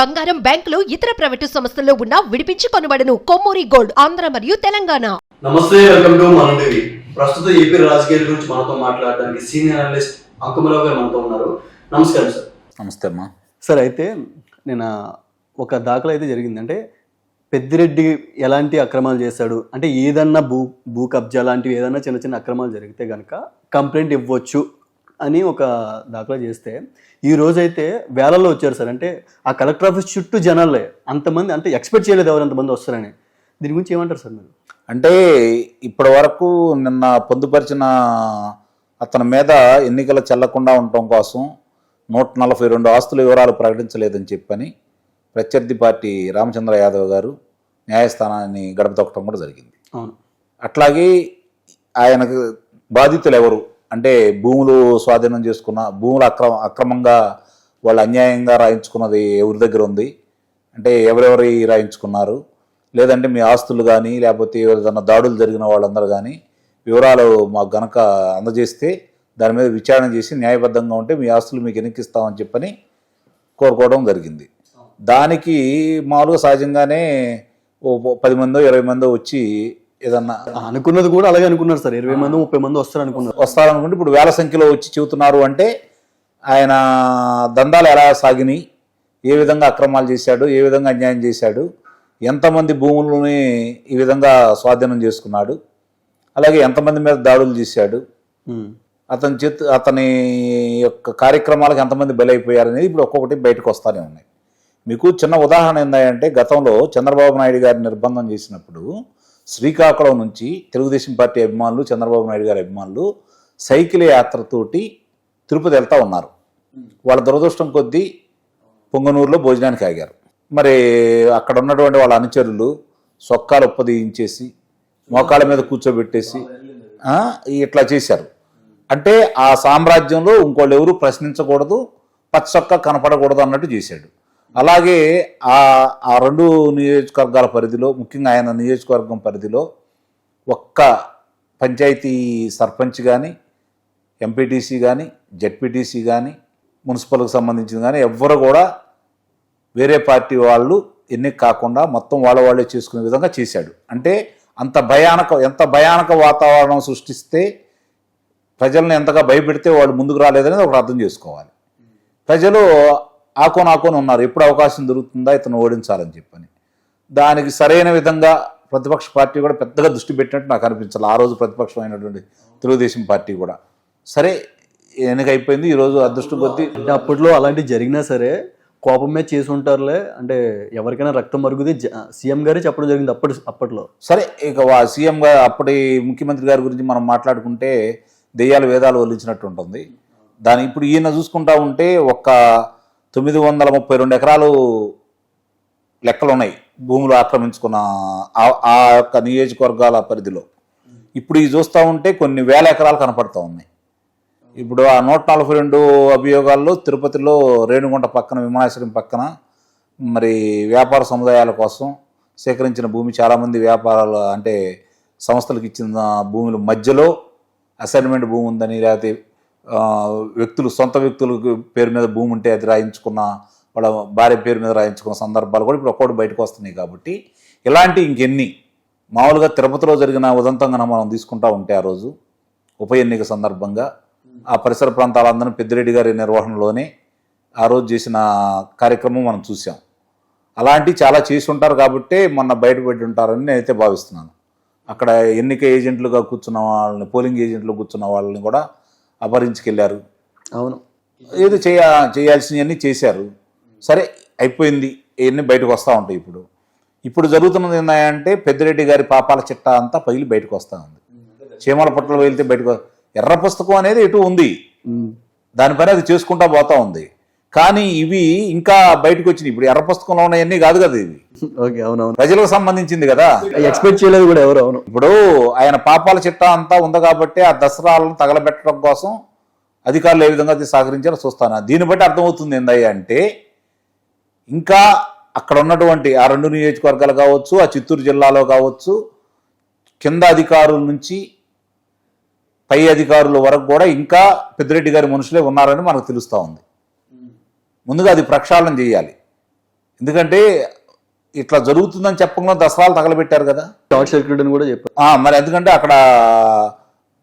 బంగారం బ్యాంకులు ఇతర ప్రైవేటు సంస్థల్లో ఉన్న విడిపించి కొనబడను. కొమ్మూరి గోల్డ్ ఆంధ్ర మరియు తెలంగాణ. నమస్తే వెల్కమ్ టు మన టీవీ ప్రస్తుతం ఏపీ రాజకీయాల గురించి మనతో మాట్లాడడానికి సీనియర్ అనలిస్ట్ అంకుమరావు గారు మనతో ఉన్నారు. నమస్కారం సార్. నమస్తే అమ్మా. సార్ అయితే నేను ఒక దాఖలు అయితే జరిగింది అంటే పెద్దిరెడ్డి ఎలాంటి అక్రమాలు చేశాడు? అంటే ఏదన్నా భూ భూ కబ్జా లాంటివి ఏదన్నా చిన్న చిన్న అక్రమాలు జరిగితే కనుక కంప్లైంట్ ఇవ్వచ్చు అని ఒక దాఖలా చేస్తే ఈ రోజైతే వేలల్లో వచ్చారు సార్. అంటే ఆ కలెక్టర్ ఆఫీస్ చుట్టూ జనాలే. అంతమంది అంటే ఎక్స్పెక్ట్ చేయలేదు ఎవరు అంతమంది వస్తారని. దీని గురించి ఏమంటారు సార్ మీరు? అంటే ఇప్పటి వరకు నిన్న పొందుపరిచిన అతని మీద ఎన్నికలు చెల్లకుండా ఉండటం కోసం నూట నలభై రెండు ఆస్తుల వివరాలు ప్రకటించలేదని చెప్పని ప్రత్యర్థి పార్టీ రామచంద్ర యాదవ్ గారు న్యాయస్థానాన్ని గడప తొక్కడం కూడా జరిగింది. అవును. అట్లాగే ఆయనకు బాధితులు ఎవరు? అంటే భూములు స్వాధీనం చేసుకున్న భూములు అక్రమ అక్రమంగా వాళ్ళు అన్యాయంగా రాయించుకున్నది ఎవరి దగ్గర ఉంది? అంటే ఎవరెవరి రాయించుకున్నారు? లేదంటే మీ ఆస్తులు కానీ లేకపోతే ఏదైనా దాడులు జరిగిన వాళ్ళందరూ కానీ వివరాలు మాకు గనక అందజేస్తే దాని మీద విచారణ చేసి న్యాయబద్ధంగా ఉంటే మీ ఆస్తులు మీకు వెనక్కిస్తామని చెప్పని కోరుకోవడం జరిగింది. దానికి మామూలుగా సహజంగానే ఓ పది మందో ఇరవై మందో వచ్చి ఏదన్నా అనుకున్నది కూడా అలాగే అనుకున్నారు సార్. ఇరవై మంది ముప్పై మంది వస్తారు అనుకున్నారు వస్తారనుకుంటే ఇప్పుడు వేల సంఖ్యలో వచ్చి చెబుతున్నారు అంటే ఆయన దందాలు ఎలా సాగినాయి ఏ విధంగా అక్రమాలు చేశాడు ఏ విధంగా అన్యాయం చేశాడు ఎంతమంది భూములని ఈ విధంగా స్వాధీనం చేసుకున్నాడు అలాగే ఎంతమంది మీద దాడులు చేశాడు. అతని చేతు అతని యొక్క కార్యక్రమాలకు ఎంతమంది బలైపోయారు అనేది ఇప్పుడు ఒక్కొక్కటి బయటకు వస్తానే ఉన్నాయి. మీకు చిన్న ఉదాహరణ ఏంటంటే గతంలో చంద్రబాబు నాయుడు గారి నిర్బంధం చేసినప్పుడు శ్రీకాకుళం నుంచి తెలుగుదేశం పార్టీ అభిమానులు చంద్రబాబు నాయుడు గారి అభిమానులు సైకిల్ యాత్రతోటి తిరుపతి వెళ్తా ఉన్నారు. వాళ్ళ దురదృష్టం కొద్దీ పొంగనూరులో భోజనానికి ఆగారు. మరి అక్కడ ఉన్నటువంటి వాళ్ళ అనుచరులు సొక్కాలు ఉప్పదీయించేసి మోకాళ్ళ మీద కూర్చోబెట్టేసి ఇట్లా చేశారు. అంటే ఆ సామ్రాజ్యంలో ఇంకోళ్ళు ఎవరు ప్రశ్నించకూడదు పచ్చొక్క కనపడకూడదు అన్నట్టు చేశాడు. అలాగే ఆ ఆ రెండు నియోజకవర్గాల పరిధిలో ముఖ్యంగా ఆయన నియోజకవర్గం పరిధిలో ఒక్క పంచాయతీ సర్పంచ్ కానీ ఎంపీటీసీ కానీ జెడ్పీటీసీ కానీ మున్సిపల్కి సంబంధించిన కానీ ఎవ్వరు కూడా వేరే పార్టీ వాళ్ళు ఎన్నిక కాకుండా మొత్తం వాళ్ళ వాళ్ళే చేసుకునే విధంగా చేశాడు. అంటే అంత భయానక ఎంత భయానక వాతావరణం సృష్టిస్తే ప్రజల్ని ఎంతగా భయపెడితే వాళ్ళు ముందుకు రాలేదనేది ఒకటి అర్థం చేసుకోవాలి. ప్రజలు ఆకోన ఆకోన ఉన్నారు. ఎప్పుడు అవకాశం దొరుకుతుందా ఇతను ఓడించాలని చెప్పని. దానికి సరైన విధంగా ప్రతిపక్ష పార్టీ కూడా పెద్దగా దృష్టి పెట్టినట్టు నాకు అనిపించాలి. ఆ రోజు ప్రతిపక్షం అయినటువంటి తెలుగుదేశం పార్టీ కూడా. సరే ఎన్నిక అయిపోయింది. ఈరోజు అదృష్టం కొద్దీ అప్పట్లో అలాంటివి జరిగినా సరే కోపం మీద చేసి ఉంటారులే. అంటే ఎవరికైనా రక్తం మరుగుది సీఎం గారే చెప్పడం జరిగింది అప్పటి అప్పట్లో. సరే ఇక సీఎం గారు అప్పటి ముఖ్యమంత్రి గారి గురించి మనం మాట్లాడుకుంటే దెయ్యాలు వేదాలు వల్లించినట్టు ఉంటుంది. దాని ఇప్పుడు ఈయన చూసుకుంటా ఉంటే ఒక్క తొమ్మిది వందల ముప్పై రెండు ఎకరాలు లెక్కలు ఉన్నాయి భూములు ఆక్రమించుకున్న ఆ- ఆ యొక్క నియోజకవర్గాల పరిధిలో. ఇప్పుడు ఇవి చూస్తూ ఉంటే కొన్ని వేల ఎకరాలు కనపడుతూ ఉన్నాయి. ఇప్పుడు ఆ నూట నలభై రెండు అభియోగాల్లో తిరుపతిలో రేణుగుంట పక్కన విమానాశ్రయం పక్కన మరి వ్యాపార సముదాయాల కోసం సేకరించిన భూమి చాలామంది వ్యాపారాలు అంటే సంస్థలకు ఇచ్చిన భూముల మధ్యలో అసైన్మెంట్ భూమి ఉందని లేకపోతే వ్యక్తులు సొంత వ్యక్తుల పేరు మీద భూమి ఉంటే అది రాయించుకున్న వాళ్ళ భార్య పేరు మీద రాయించుకున్న సందర్భాలు కూడా ఇప్పుడు ఒక్కోటి బయటకు వస్తున్నాయి కాబట్టి ఇలాంటి ఇంకెన్ని? మామూలుగా తిరుపతిలో జరిగిన ఉదంతంగా మనం తీసుకుంటా ఉంటే ఆ రోజు ఉప ఎన్నిక సందర్భంగా ఆ పరిసర ప్రాంతాలందరినీ పెద్దిరెడ్డి గారి నిర్వహణలోనే ఆ రోజు చేసిన కార్యక్రమం మనం చూసాం అలాంటివి చాలా చేసి ఉంటారు కాబట్టే మొన్న బయటపడి ఉంటారని నేనైతే భావిస్తున్నాను. అక్కడ ఎన్నిక ఏజెంట్లుగా కూర్చున్న వాళ్ళని పోలింగ్ ఏజెంట్లు కూర్చున్న వాళ్ళని కూడా అపహరించుకెళ్ళారు అవును. ఏదో చేయ చేయాల్సినవన్నీ చేశారు. సరే అయిపోయింది. ఇవన్నీ బయటకు వస్తూ ఉంటాయి ఇప్పుడు. ఇప్పుడు జరుగుతున్నది ఏంటంటే పెద్దిరెడ్డి గారి పాపాల చిట్టా అంతా పగిలి బయటకు వస్తూ ఉంది. చీమల పట్ల వెళ్తే బయటకు ఎర్ర పుస్తకం అనేది ఎటు ఉంది. దానిపైన అది చేసుకుంటా పోతా ఉంది. కానీ ఇవి ఇంకా బయటకు వచ్చినాయి. ఇప్పుడు ఎర్ర పుస్తకంలో ఉన్నాయన్నీ కాదు కదా ఇవి. ఓకే అవునవును. ప్రజలకు సంబంధించింది కదా. ఎక్స్పెక్ట్ చేయలేదు కూడా ఎవరు అవును. ఇప్పుడు ఆయన పాపాల చిట్టా అంతా ఉంది కాబట్టి ఆ దసరాలను తగలబెట్టడం కోసం అధికారులు ఏ విధంగా సహకరించారో చూస్తాను. దీన్ని బట్టి అర్థమవుతుంది ఏందయ్య అంటే ఇంకా అక్కడ ఉన్నటువంటి ఆ రెండు నియోజకవర్గాలు కావచ్చు ఆ చిత్తూరు జిల్లాలో కావచ్చు కింద అధికారుల నుంచి పై అధికారుల వరకు కూడా ఇంకా పెద్దిరెడ్డి గారి మనుషులే ఉన్నారని మనకు తెలుస్తూ ఉంది. ముందుగా అది ప్రక్షాళన చేయాలి. ఎందుకంటే ఇట్లా జరుగుతుందని చెప్పకుండా దసరాలు తగలబెట్టారు కదా. షార్ట్ సర్క్యూట్ అని కూడా చెప్పారు. మరి ఎందుకంటే అక్కడ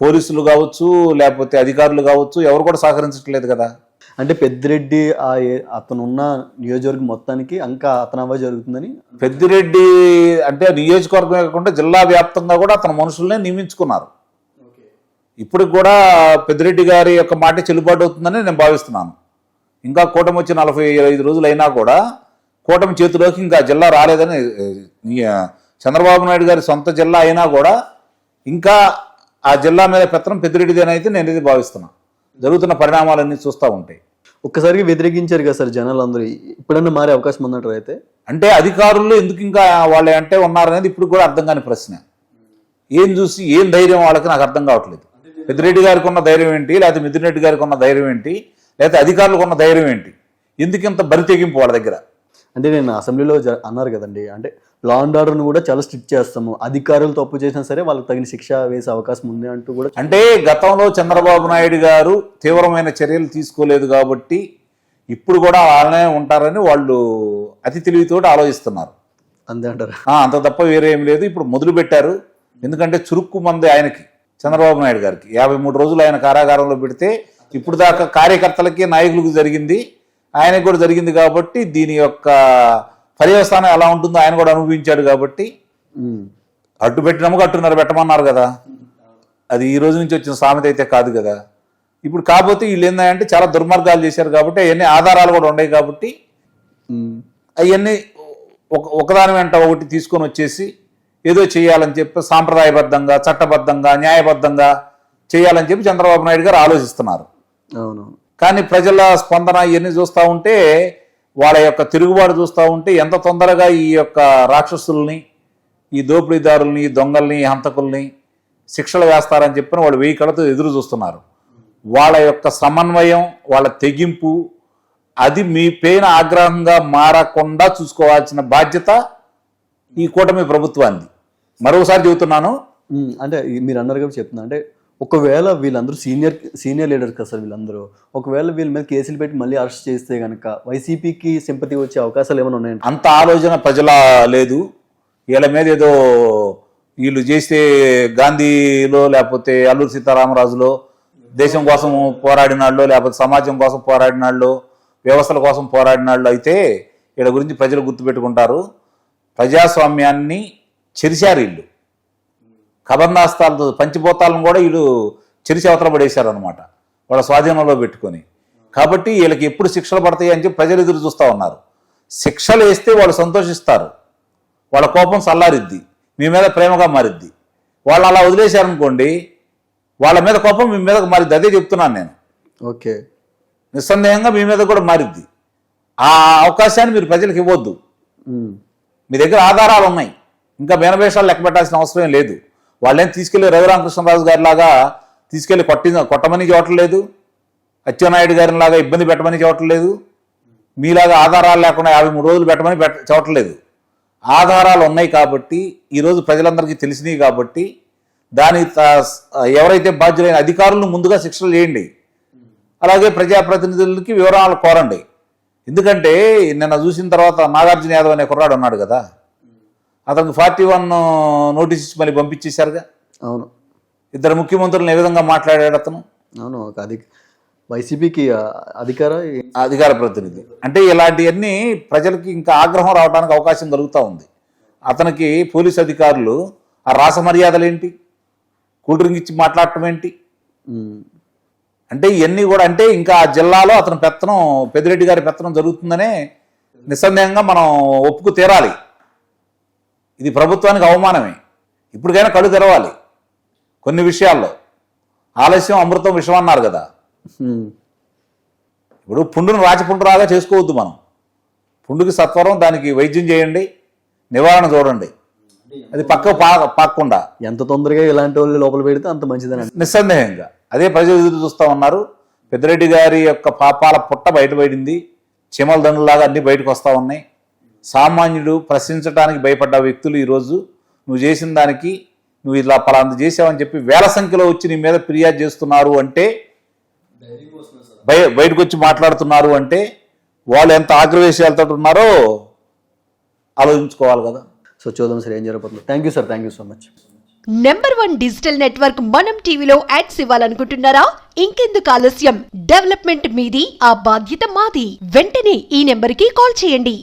పోలీసులు కావచ్చు లేకపోతే అధికారులు కావచ్చు ఎవరు కూడా సహకరించట్లేదు కదా. అంటే పెద్దిరెడ్డి అతను ఉన్న నియోజకవర్గం మొత్తానికి ఇంకా అతనవ్వ జరుగుతుందని. పెద్దిరెడ్డి అంటే నియోజకవర్గమే కాకుండా జిల్లా వ్యాప్తంగా కూడా అతని మనుషుల్నే నియమించుకున్నారు. ఇప్పుడు కూడా పెద్దిరెడ్డి గారి యొక్క మాట చెల్లుబాటు అవుతుందని నేను భావిస్తున్నాను. ఇంకా కూటమి వచ్చి నలభై ఐదు రోజులు అయినా కూడా కూటమి చేతిలోకి ఇంకా జిల్లా రాలేదని చంద్రబాబు నాయుడు గారి సొంత జిల్లా అయినా కూడా ఇంకా ఆ జిల్లా మీద పెత్తనం పెద్దిరెడ్డిదేనైతే అయితే నేను ఇది భావిస్తున్నాను జరుగుతున్న పరిణామాలన్నీ చూస్తూ ఉంటాయి ఒక్కసారిగా వ్యతిరేకించారు కదా సార్ జనాలు అందరూ ఇప్పుడన్నా మారే అవకాశం ఉందంటారు అయితే? అంటే అధికారులు ఎందుకు ఇంకా వాళ్ళే అంటే ఉన్నారనేది ఇప్పుడు కూడా అర్థం కాని ప్రశ్న. ఏం చూసి ఏం ధైర్యం వాళ్ళకి నాకు అర్థం కావట్లేదు. పెద్దిరెడ్డి గారికి ఉన్న ధైర్యం ఏంటి? లేకపోతే మిథున్ రెడ్డి గారికి ఉన్న ధైర్యం ఏంటి? లేకపోతే అధికారులకు ఉన్న ధైర్యం ఏంటి? ఎందుకు ఇంత బరి తెగింపు వాళ్ళ దగ్గర? అంటే నేను అసెంబ్లీలో జ- అన్నారు కదండి. అంటే లా అండ్ ఆర్డర్ను కూడా చాలా స్ట్రిక్ట్ చేస్తాము. అధికారులు తప్పు చేసినా సరే వాళ్ళకి తగిన శిక్ష వేసే అవకాశం ఉంది అంటూ కూడా అంటే గతంలో చంద్రబాబు నాయుడు గారు తీవ్రమైన చర్యలు తీసుకోలేదు కాబట్టి ఇప్పుడు కూడా వాళ్ళనే ఉంటారని వాళ్ళు అతి తెలివితోటి ఆలోచిస్తున్నారు. అంతే అంటారు? అంత తప్ప వేరే ఏం లేదు. ఇప్పుడు మొదలు పెట్టారు. ఎందుకంటే చురుక్కు మంది ఆయనకి చంద్రబాబు నాయుడు గారికి. యాభై మూడు రోజులు ఆయన కారాగారంలో పెడితే ఇప్పుడు దాకా కార్యకర్తలకి నాయకులకు జరిగింది ఆయనకు కూడా జరిగింది కాబట్టి దీని యొక్క పర్యవస్థానం ఎలా ఉంటుందో ఆయన కూడా అనుభవించాడు కాబట్టి. అడ్డు పెట్టినాము అట్టున్నర పెట్టమన్నారు కదా అది ఈ రోజు నుంచి వచ్చిన సామెత అయితే కాదు కదా ఇప్పుడు కాకపోతే వీళ్ళు ఏంటంటే చాలా దుర్మార్గాలు చేశారు కాబట్టి అవన్నీ ఆధారాలు కూడా ఉన్నాయి కాబట్టి. అవన్నీ ఒక ఒకదాని వెంట ఒకటి తీసుకొని వచ్చేసి ఏదో చేయాలని చెప్పి సాంప్రదాయబద్ధంగా చట్టబద్ధంగా న్యాయబద్ధంగా చేయాలని చెప్పి చంద్రబాబు నాయుడు గారు ఆలోచిస్తున్నారు కానీ ప్రజల స్పందన ఇవన్నీ చూస్తూ ఉంటే వాళ్ళ యొక్క తిరుగుబాటు చూస్తూ ఉంటే ఎంత తొందరగా ఈ యొక్క రాక్షసుల్ని ఈ దోపిడీదారుల్ని ఈ దొంగల్ని హంతకుల్ని శిక్షలు వేస్తారని చెప్పిన వాళ్ళు వెయ్యి కళ్ళతో ఎదురు చూస్తున్నారు. వాళ్ళ యొక్క సమన్వయం వాళ్ళ తెగింపు అది మీ పైన ఆగ్రహంగా మారకుండా చూసుకోవాల్సిన బాధ్యత ఈ కూటమి ప్రభుత్వాన్ని మరోసారి చెబుతున్నాను. అంటే మీరు అన్నారు కాబట్టి చెప్తున్నా. అంటే ఒకవేళ వీళ్ళందరూ సీనియర్ సీనియర్ లీడర్స్ కదా సార్ వీళ్ళందరూ. ఒకవేళ వీళ్ళ మీద కేసులు పెట్టి మళ్ళీ అరెస్ట్ చేస్తే కనుక వైసీపీకి సింపతి వచ్చే అవకాశాలు ఏమైనా ఉన్నాయండి? అంత ఆలోచన ప్రజల లేదు. వీళ్ళ మీద ఏదో వీళ్ళు చేస్తే గాంధీలో లేకపోతే అల్లూరు సీతారామరాజులో దేశం కోసం పోరాడినాళ్ళు లేకపోతే సమాజం కోసం పోరాడినాళ్ళు వ్యవస్థల కోసం పోరాడినాళ్ళు అయితే వీళ్ళ గురించి ప్రజలు గుర్తుపెట్టుకుంటారు. ప్రజాస్వామ్యాన్ని చెరిశారు వీళ్ళు. కబందాస్తాలతో పంచిపోతాలను కూడా వీళ్ళు చెరిసి అవతల పడేశారు అనమాట వాళ్ళ స్వాధీనంలో పెట్టుకొని. కాబట్టి వీళ్ళకి ఎప్పుడు శిక్షలు పడతాయి అని చెప్పి ప్రజలు ఎదురు చూస్తూ ఉన్నారు. శిక్షలు వేస్తే వాళ్ళు సంతోషిస్తారు. వాళ్ళ కోపం చల్లారిద్ది. మీ మీద ప్రేమగా మారిద్ది. వాళ్ళు అలా వదిలేశారనుకోండి వాళ్ళ మీద కోపం మీ మీద మారిద్ది. అదే చెప్తున్నాను నేను. ఓకే. నిస్సందేహంగా మీ మీద కూడా మారిద్ది. ఆ అవకాశాన్ని మీరు ప్రజలకు ఇవ్వద్దు. మీ దగ్గర ఆధారాలు ఉన్నాయి. ఇంకా బేనవేషాలు లెక్క పెట్టాల్సిన అవసరం లేదు. వాళ్ళేం తీసుకెళ్ళి రఘురామకృష్ణరాజు గారి లాగా తీసుకెళ్ళి కొట్టి కొట్టమని చూడట్లేదు అచ్చెన్నాయుడు గారిని లాగా ఇబ్బంది పెట్టమని చూడట్లేదు మీలాగా ఆధారాలు లేకుండా యాభై మూడు రోజులు పెట్టమని పెట్ట చూడట్లేదు ఆధారాలు ఉన్నాయి కాబట్టి ఈరోజు ప్రజలందరికీ తెలిసినవి కాబట్టి దాని త- ఎవరైతే బాధ్యులైన అధికారులను ముందుగా శిక్షలు చేయండి. అలాగే ప్రజాప్రతినిధులకి వివరాలు కోరండి. ఎందుకంటే నిన్న చూసిన తర్వాత నాగార్జున యాదవ్ అనే కుర్రాడు ఉన్నాడు కదా. అతనికి ఫార్టీ వన్ నోటీస్ ఇచ్చి మళ్ళీ పంపించేశారుగా? అవును. ఇద్దరు ముఖ్యమంత్రులను ఏ విధంగా మాట్లాడాడు అతను? అవును ఒక అధి వైసీపీకి అధికార అధికార ప్రతినిధి. అంటే ఇలాంటివన్నీ ప్రజలకి ఇంకా ఆగ్రహం రావడానికి అవకాశం కలుగుతూ ఉంది. అతనికి పోలీస్ అధికారులు ఆ రాస మర్యాదలు ఏంటి? కూల్ డ్రింక్ ఇచ్చి మాట్లాడటం ఏంటి? అంటే ఇవన్నీ కూడా అంటే ఇంకా ఆ జిల్లాలో అతని పెత్తనం పెద్దిరెడ్డి గారి పెత్తనం జరుగుతుందనే నిస్సందేహంగా మనం ఒప్పుకు తీరాలి. ఇది ప్రభుత్వానికి అవమానమే. ఇప్పటికైనా కళ్ళు తెరవాలి. కొన్ని విషయాల్లో. ఆలస్యం అమృతం విషం అన్నారు కదా. ఇప్పుడు పుండును రాచపుండురాగా చేసుకోవద్దు మనం. పుండుకి సత్వరం దానికి వైద్యం చేయండి నివారణ చూడండి. అది పక్క పాకుండా ఎంత తొందరగా ఇలాంటి వాళ్ళు లోపల పెడితే అంత మంచిదని నిస్సందేహంగా. అదే ప్రజలు ఎదురు చూస్తూ ఉన్నారు. పెద్దిరెడ్డి గారి యొక్క పాపాల పుట్ట బయటపడింది చీమల దండులాగా అన్ని బయటకు వస్తూ ఉన్నాయి. సామాన్యుడు ప్రశ్నించడానికి భయపడ్డ వ్యక్తులు ఈరోజు నువ్వు చేసిన దానికి నువ్వు ఇలా పలాంది చేసావని చెప్పి వేల సంఖ్యలో వచ్చి నీ మీద ఫిర్యాదు చేస్తున్నారు అంటే బయ బయటకు వచ్చి మాట్లాడుతున్నారు అంటే వాళ్ళు ఎంత ఆగ్రవేశాలతో ఉన్నారో ఆలోచించుకోవాలి కదా. సో చూద్దాం సార్ ఏం జరగబోతుంది. Thank you sir thank you so much number one digital network మనం టీవీలో యాడ్స్ ఇవ్వాలనుకుంటున్నారా? ఇంకెందుకు ఆలస్యం? డెవలప్మెంట్ మీది ఆ బాధ్యత మాది. వెంటనే ఈ నెంబర్కి కాల్ చేయండి.